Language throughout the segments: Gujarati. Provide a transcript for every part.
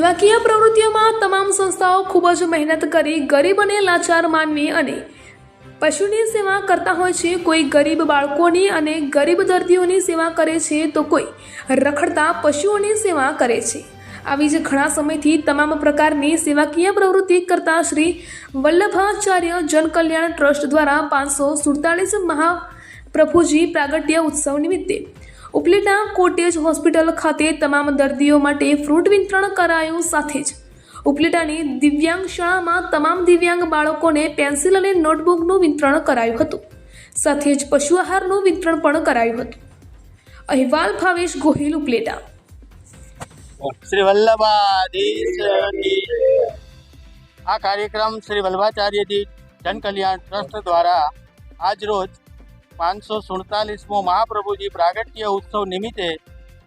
સેવાકીય પ્રવૃત્તિઓમાં તમામ સંસ્થાઓ ખૂબ જ મહેનત કરી ગરીબ અને લાચાર માનવી અને પશુની સેવા કરતા હોય છે. કોઈ ગરીબ બાળકોની અને ગરીબ દર્દીઓની સેવા કરે છે તો કોઈ રખડતા પશુઓની સેવા કરે છે. આવી જ ઘણા સમયથી તમામ પ્રકારની સેવાકીય પ્રવૃત્તિ કરતા શ્રી વલ્લભાચાર્ય જનકલ્યાણ ટ્રસ્ટ દ્વારા પાંચસો સુડતાલીસ મહાપ્રભુજી પ્રાગટ્ય ઉત્સવ નિમિત્તે ઉપલેટા કોટેજ હોસ્પિટલ ખાતે તમામ દર્દીઓ માટે ફ્રૂટ વિતરણ કરાયું સાથે જ. ઉપલેટાની દિવ્યાંગ શાળામાં તમામ દિવ્યાંગ બાળકોને પેન્સિલ અને નોટબુકનું વિતરણ કરાયું હતું. સાથે જ પશુ આહારનું વિતરણ પણ કરાયું હતું. અહેવાલ ભાવેશ ગોહિલ, ઉપલેટા. શ્રી વલ્લભાધીશ આ કાર્યક્રમ શ્રી વલ્લભાચાર્યજી જનકલ્યાણ ટ્રસ્ટ દ્વારા આજરોજ પાંચસો સુડતાલીસમો મહાપ્રભુજી પ્રાગટ્ય ઉત્સવ નિમિત્તે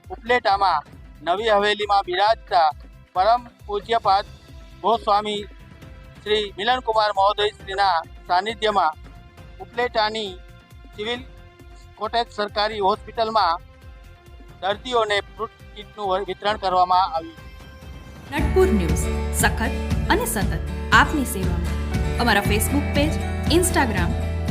ઉપલેટામાં નવી હવેલીમાં બિરાજતા પરમ પૂજ્યપાદ ગોસ્વામી શ્રી મિલનકુમાર મહોદય શ્રીના સાનિધ્યમાં ઉપલેટાની સિવિલ કોટેજ સરકારી હોસ્પિટલમાં દર્દીઓને ફ્રૂટ કીટનું વિતરણ કરવામાં આવ્યું. નટપુર ન્યૂઝ. સખત અને સતત આપની સેવામાં. અમારા ફેસબુક પેજ ઇન્સ્ટાગ્રામ